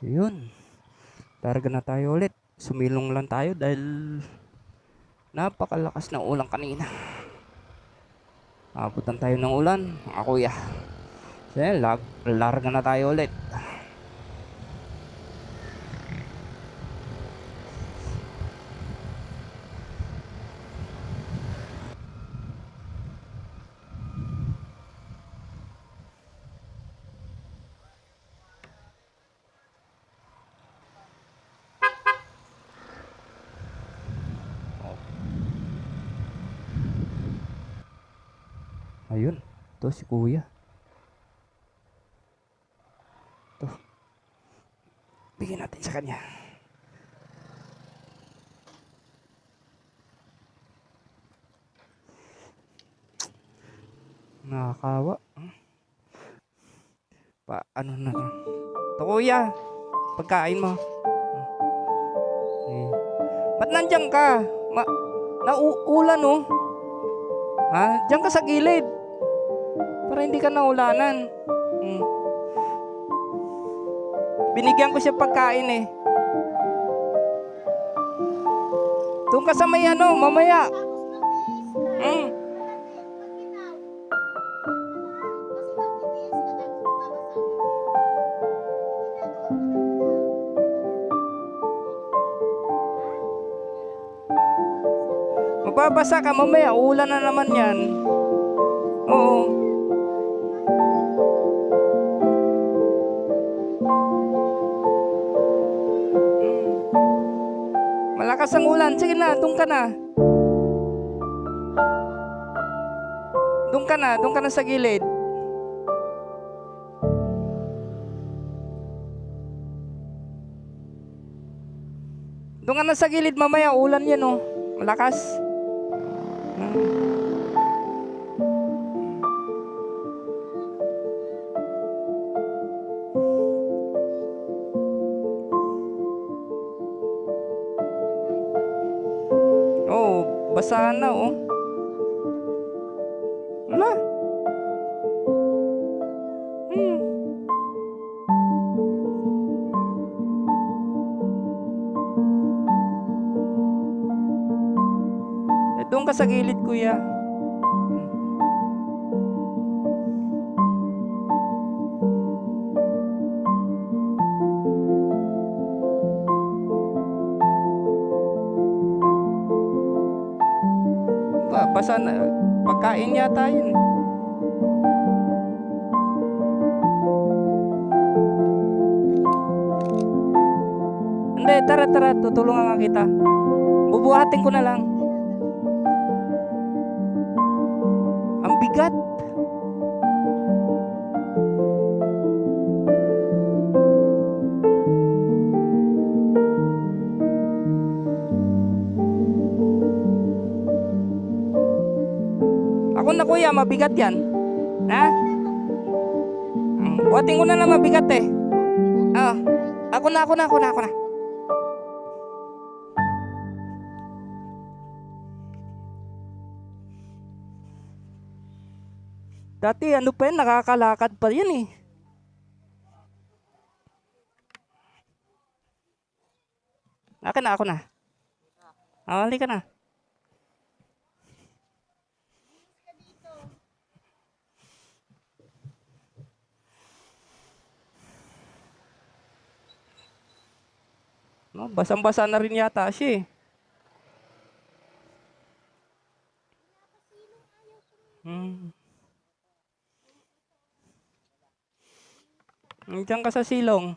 Yun. Targa na tayo ulit. Sumilong lang tayo dahil napakalakas ng ulan kanina. Abutan tayo ng ulan, mga kuya. So larga na tayo ulit. Ayun, to si kuya. To. Bigyan natin sa kanya. Nakakawa. Pa, ano na lang. To kuya, pagkain mo. Eh. Ba't nandyan ka? Ma, nauulan oh. Ha? Diyan ka sa gilid. Para hindi ka naulanan. Hmm. Binigyan ko siya pagkain eh. Doon ka sa may ano, mamaya. Hmm. Mababasa ka mamaya, ulan na naman yan. Oo. Malakas ang ulan. Sige na, doon ka na. Doon ka na, doon ka na sa gilid. Doon ka na sa gilid mamaya, ulan yan oh. Malakas. Hmm. Basa na oh. Wala. Hmm. Eh, doon ka sa kuya. Basa na. Pagkain yata yun. Hindi, tara, tara. Tutulungan nga kita. Bubuhatin ko na lang. Kuya, mabigat yan. Ha? Hmm, Buhatin ko na lang mabigat eh. Ah, ako na, ako na, ako na, ako na. Dati ano pa yan, nakakalakad pa yan eh. Akin na, ako na. Ah, halika na. No, basang-basa na rin yata siya eh. Hmm. Diyan ka sa silong.